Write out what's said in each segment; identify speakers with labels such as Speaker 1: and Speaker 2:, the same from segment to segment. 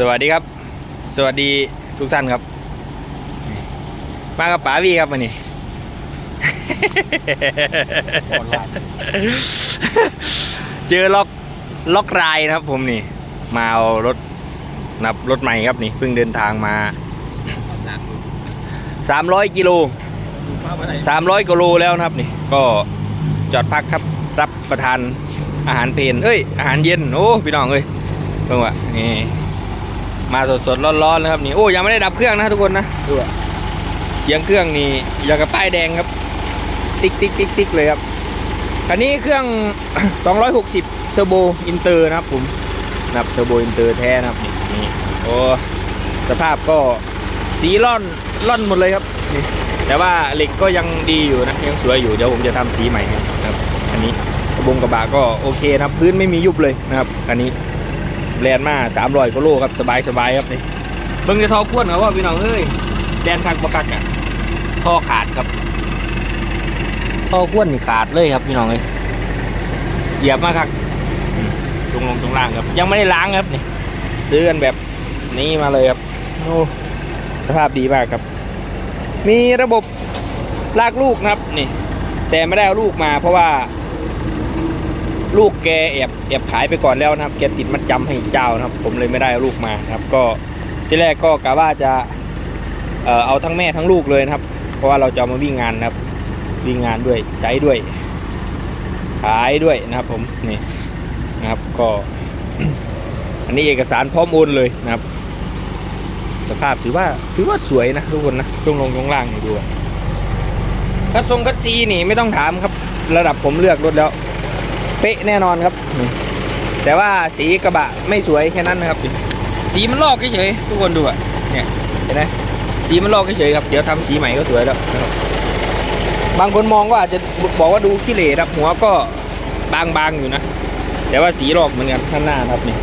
Speaker 1: สวัสดีครับ สวัสดีทุกท่านครับ มากับป๋าวีครับวันนี้เจอล็อกล็อกรายนะครับ ผมนี่ มาเอารถนับรถใหม่ครับนี่เพิ่งเดินทางมา
Speaker 2: หนัก
Speaker 1: 300กิโล
Speaker 2: มาวันไหน
Speaker 1: 300กิโลแล้วนะครับนี่ ก็จอดพักครับรับประทานอาหารเพลนเอ้ยอาหารเย็นโอ้พี่น้องเอ้ยเพิ่งว่านี่ มาสดๆร้อนๆนะครับนี่โอ้ยังไม่ได้ดับเครื่องนะทุกคนนะดูอะเสียงเครื่องนี่อย่างกับป้ายแดงครับ ติ๊กติ๊กติ๊กติ๊กเลยครับคันนี้เครื่อง 260เทอร์โบอินเตอร์นะครับผมนะครับเทอร์โบอินเตอร์แท้นะครับนี่นี่โอ้สภาพก็สีร่อนร่อนหมดเลยครับนี่แต่ว่าเหล็กก็ยังดีอยู่นะยังสวยอยู่เดี๋ยวผมจะทำสีใหม่ให้นะครับอันนี้กระบงกระบะก็โอเคนะครับ พื้นไม่มียุบเลยนะครับอันนี้ แบรนด์มา300กิโลครับสบายสบายครับนี่เบิ่งจะทอก้วนครับว่าพี่น้องเอ้ยแดนคักประคักอะท่อขาดครับท่อก้วนนี่ขาดเลยครับพี่น้องเลยเหยียบมากครับตรงลงตรงล่างครับ ยังไม่ได้ล้างครับนี่ซื้อกันแบบนี้มาเลยครับโอ้สภาพดีมากครับ มีระบบลากลูกนะครับนี่ แต่ไม่ได้เอาลูกมาเพราะว่า ลูกแกแอบแอบขายไปก่อนแล้วนะครับ แกติดมัดจำให้เจ้านะครับ ผมเลยไม่ได้ลูกมาครับ ก็ที่แรกก็กะว่าจะเอ่อเอาทั้งแม่ทั้งลูกเลยนะครับ เพราะว่าเราจะามาวิ่งงานนะครับ วิ่งงานด้วยใช้ด้วย ขายด้วยนะครับผมนี่นะครับก็ อันนี้เอกสารพร้อมโอนเลยนะครับ สภาพถือว่าถือว่าสวยนะทุกคนนะช่วงลงช่วงล่างนี่ดูคัดทรงคัดซีนี่ไม่ต้องถามครับ ระดับผมเลือกรถแล้ว ป๊ะแน่นอนครับนี่แต่ว่าสีกระบะไม่สวยแค่นั้นนะครับ สีมันลอกเฉยๆทุกคนดูอะเนี่ยเห็นไหมสีมันลอกเฉยๆครับเดี๋ยวทำสีใหม่ก็สวยแล้วนะครับบางคนมองก็อาจจะบอกว่าดูขี้เหร่ครับหัวก็บางๆอยู่นะ แต่ว่าสีลอกเหมือนกันข้างหน้าครับนี่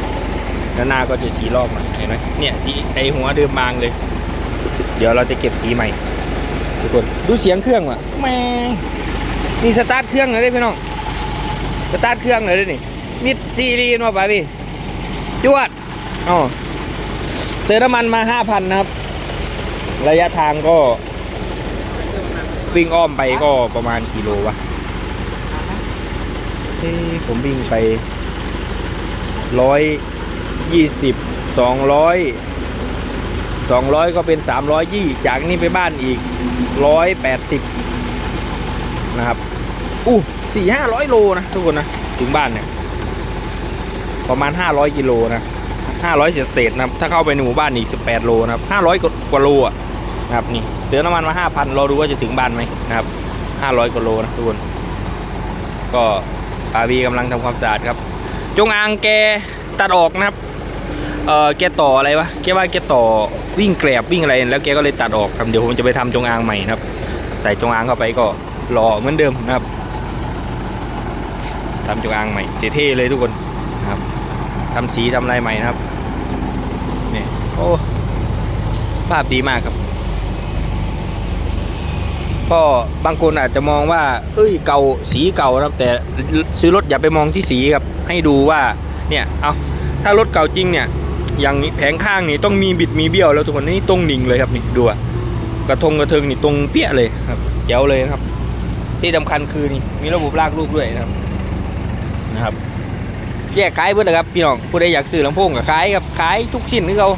Speaker 1: ด้านหน้าก็จะสีลอกหน่อยเห็นไหมเนี่ยสีไอหัวเดิมบางเลย เดี๋ยวเราจะเก็บสีใหม่ ทุกคนดูเสียงเครื่องว่ะแม่นี่สตาร์ทเครื่องเลยเด้พี่น้อง สตาร์ทเครื่องเลยด้นี่มิดซีรีส์มาป่ะพี่จวดอ๋อเติมน้ำมันมาห้าพันนะครับ ระยะทางก็ วิ่งอ้อมไปก็ประมาณกิโลวะเอ้ผมวิ่งไปร้อยยี่สิบสองร้อยสองร้อยก็เป็นสามร้อยยี่จากนี้ไปบ้านอีกร้อยแปดสิบนะครับอู้ สี่ห้าร้อยโลนะทุกคนนะ ถึงบ้านเนี่ย ประมาณห้าร้อยกิโลนะห้าร้อยเศษเศษนะครับ ถ้าเข้าไปในหมู่บ้านอีกสิบแปดโลนะครับห้าร้อยกว่าโลอะนะครับนี่เติมน้ำมันมาห้าพันรอดูว่าจะถึงบ้านไหมนะครับห้าร้อยกว่าโลนะทุกคน ก็อาวีกำลังทำความสะอาดครับ จงอางแกตัดออกนะครับเออแกต่ออะไรวะแกว่าแกต่อวิ่งแกลบวิ่งอะไรแล้วแกก็เลยตัดออกครับเดี๋ยวผมจะไปทำจงอางใหม่นะครับ ใส่จงอางเข้าไปก็รอเหมือนเดิมนะครับ ทำจงอางใหม่เท่ๆเลยทุกคนนะครับทำสีทำอะไรใหม่นะครับนี่โอ้ภาพดีมากครับ ก็บางคนอาจจะมองว่า เอ้ยเก่าสีเก่านะครับ แต่ซื้อรถอย่าไปมองที่สีครับ ให้ดูว่าเนี่ยเอาถ้ารถเก่าจริงเนี่ยอย่างนี้แผงข้างนี่ต้องมีบิดมีเบี้ยวแล้วทุกคนนี่ตรงหนิงเลยครับนี่ดูอะกระทงกระเทิงนี่ตรงเปี้ยเลยครับเจ๋วเลยครับ ที่สำคัญคือนี่มีระบบลากลูกด้วยนะครับ นะครับแยกขายเพื่อนนะครับพี่น้องผู้ใดอยากซื้อลำโพงกับขายครับขายทุกชิ้นที่เขา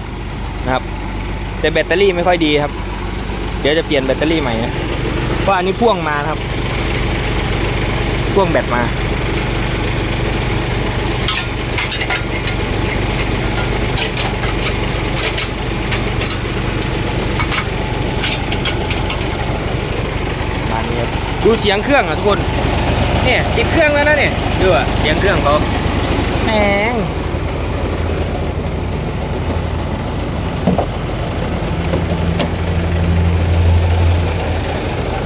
Speaker 1: นะครับ แต่แบตเตอรี่ไม่ค่อยดีครับ เดี๋ยวจะเปลี่ยนแบตเตอรี่ใหม่นะเพราะอันนี้พ่วงมาครับ พ่วงแบตมามานี้ดูเสียงเครื่องอะทุกคน เนี่ยติดเครื่องแล้วนะเนี่ยดูอะเสียงเครื่องเขาแหมง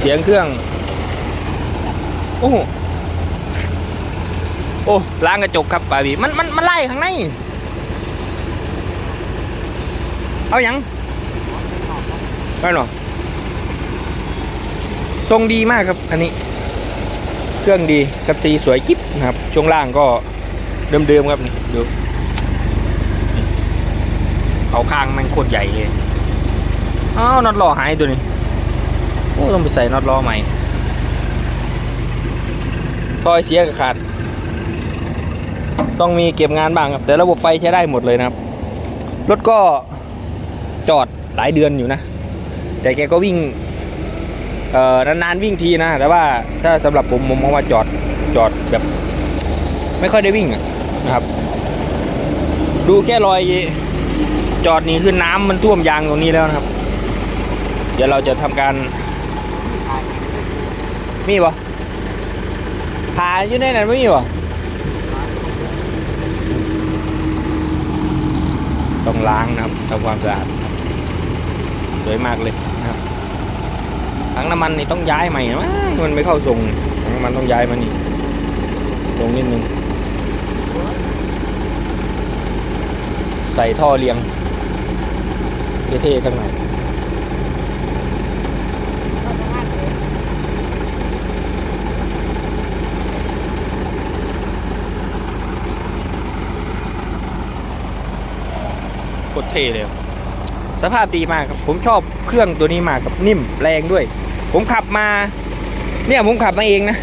Speaker 1: เสียงเครื่อง โอ้โหโอ้ล้างกระจกครับบาบีมันมันมันไล่ข้างใน เอาอยัางไม่หรอทรงดีมากครับอันนี้ เครื่องดีคัดซีสวยกิ๊บนะครับ ช่วงล่างก็เดิมๆครับดูเขาข้างมันโคตรใหญ่เลยอ้าวน็อตล้อหายตัวนี้โอ้ต้องไปใส่น็อตล้อใหม่ทอยเสียกับขาด ต้องมีเก็บงานบ้างครับ แต่ระบบไฟใช้ได้หมดเลยนะครับ รถก็จอดหลายเดือนอยู่นะ แต่แกก็วิ่ง เอ่อนานๆวิ่งทีนะ แต่ว่าถ้าสำหรับผมผมมองว่าจอดจอดแบบ ไม่ค่อยได้วิ่งนะครับ ดูแค่รอยจอดนี่คือน้ำมันท่วมยางตรงนี้แล้วนะครับ เดี๋ยวเราจะทำการ มีปะผาอยู่ในนั้นไม่มีปะต้องล้างนะครับทำความสะอาดสวยมากเลย ถังน้ำมันนี่ต้องย้ายใหม่นะมันไม่เข้าทรงถังน้ำมันต้องย้ายมานี่ตรงนิดนึง ใส่ท่อเรียงเท่ๆข้างในโคตรเท่เลย สภาพดีมากครับ ผมชอบเครื่องตัวนี้มากครับนิ่มแรงด้วย ผมขับมา เนี่ยผมขับมาเองนะ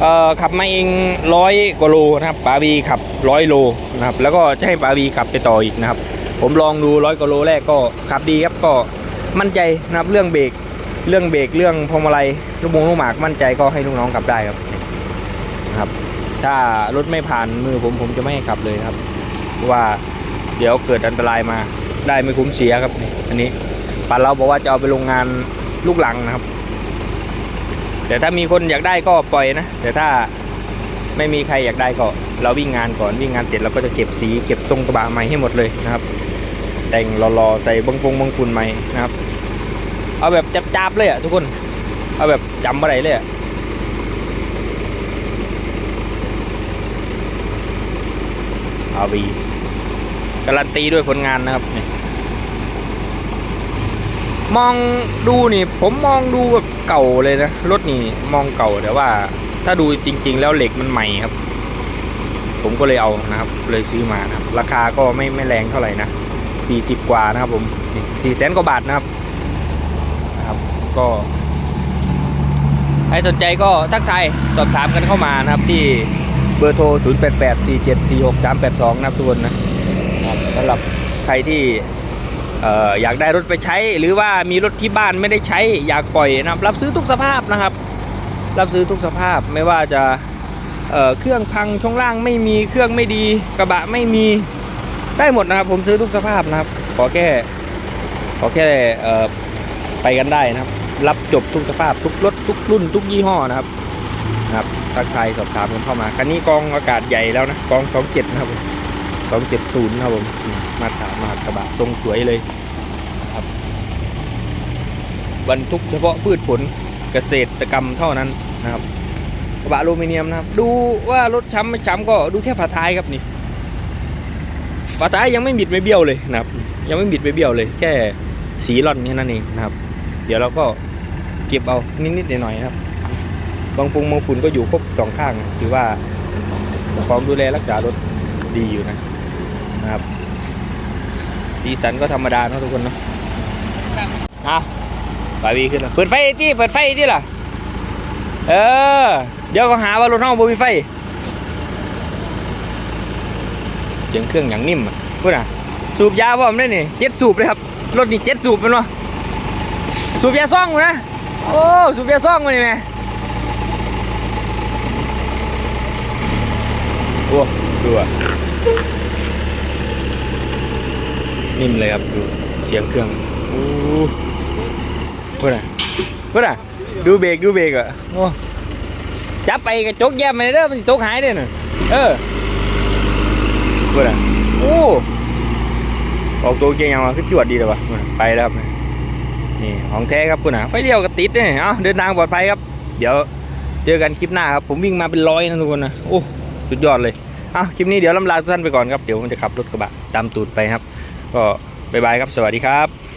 Speaker 1: เอ่อขับมาเองร้อยกว่าโลนะครับปาวีขับร้อยโลนะครับแล้วก็จะให้ปาวีขับไปต่ออีกนะครับ ผมลองดูร้อยกว่าโลแรกก็ขับดีครับก็มั่นใจนะครับเรื่องเบรกเรื่องเบรกเรื่องพวงมาลัยลูกมงลูกหมากมั่นใจก็ให้ลูกน้องขับได้ครับนะครับ ถ้ารถไม่ผ่านมือผมผมจะไม่ให้ขับเลยครับเพราะว่าเดี๋ยวเกิดอันตรายมา ได้ไม่คุ้มเสียครับนี่อันนี้ปันเราบอกว่าจะเอาไปโรงงานลูกหลังนะครับ แต่ถ้ามีคนอยากได้ก็ปล่อยนะแต่ถ้าไม่มีใครอยากได้ก็เราวิ่งงานก่อนวิ่งงานเสร็จเราก็จะเก็บสีเก็บทรงกระบะใหม่ให้หมดเลยนะครับ แต่งรอๆใส่บังฟงบังฝุ่นใหม่นะครับ เอาแบบจับๆเลยอะทุกคน เอาแบบจำอะไรเลยอะเอาบีการันตีด้วยผลงานนะครับนี่ มองดูนี่ผมมองดูแบบเก่าเลยนะรถนี่มองเก่าแต่ว่า ถ้าดูจริง ๆ แล้วเหล็กมันใหม่ครับ ผมก็เลยเอานะครับ เลยซื้อมานะครับ ราคาก็ไม่ไม่แรงเท่าไหร่นะ40กว่านะครับ ผมสี่แสนกว่าบาทนะครับนะครับ ก็ใครสนใจก็ทักทายสอบถามกันเข้ามานะครับที่เบอร์โทร 0 8 8 4 7 4 6 3 8 2 นะครับทุกคนนะครับสำหรับใครที่ อยากได้รถไปใช้ หรือว่ามีรถที่บ้านไม่ได้ใช้ อยากปล่อยนะครับรับซื้อทุกสภาพนะครับ รับซื้อทุกสภาพไม่ว่าจะเเครื่องพังช่องล่างไม่มีเครื่องไม่ดีกระบะไม่มีได้หมดนะครับ ผมซื้อทุกสภาพนะครับ ขอแค่ขอแค่ไปกันได้นะครับ รับจบทุกสภาพทุกรถทุกรุ่น ทุกยี่ห้อนะครับนะครับทักทายสอบถามกันเข้ามาคันนี้กองอากาศใหญ่แล้วนะกอง 27 นะครับผม 270นะครับผมมาตรฐานมากระบะทรงสวยเลยครับบรรทุกเฉพาะพืชผลเกษตรกรรมเท่านั้นนะครับกระบะอลูมิเนียมนะครับ ดูว่ารถช้ำไม่ช้ำก็ดูแค่ฝาท้ายครับนี่ฝาท้ายยังไม่บิดไม่เบี้ยวเลยนะครับ ยังไม่บิดไม่เบี้ยวเลย แค่สีร่อนแค่นั้นเองนะครับ เดี๋ยวเราก็เก็บเอานิดๆหน่อยๆนะครับบางฟงบางฝุ่นก็อยู่ครบสองข้างถือว่าความดูแลรักษารถดีอยู่นะ นะครับสีสันก็ธรรมดาเนอะทุกคนเนาะอะไปวีขึ้นแล้วเปิดไฟที่เปิดไฟที่ล่ะ เออ เดี๋ยวก็หาว่ารถห้องบ่มีไฟ เสียงเครื่องอย่างนิ่มอะพูดอะ สูบยาพร้อมได้นี่เจ็ดสูบเลยครับ รถนี่เจ็ดสูบเป็นวะสูบยาซ่องนะ โอ้ สูบยาซ่องมานี่แม่โอ้ดูอะ นิ่มเลยครับดูเสียงเครื่องโอ้พูดอะพูดอะดูเบรกดูเบรกอะโอ้จับไปกระจกแย้มาเด้อมันสิตกหายเด้อน่ะเออพูดอะโอ้ออกตัวเก่งยังวะคือจวดดีเลยวะพูดน่ะไปแล้วครับนี่ของแท้ครับคุณอะไฟเลี้ยวก็ติดเนี่ยเอ้าเดินทางปลอดภัยครับ เดี๋ยวเจอกันคลิปหน้าครับ ผมวิ่งมาเป็นร้อยนะทุกคนนะโอ้สุดยอดเลยเอ้าคลิปนี้เดี๋ยวลำลาทุกท่านไปก่อนครับ เดี๋ยวผมจะขับรถกระบะตามตูดไปครับ ก็บ๊ายบายครับ สวัสดีครับ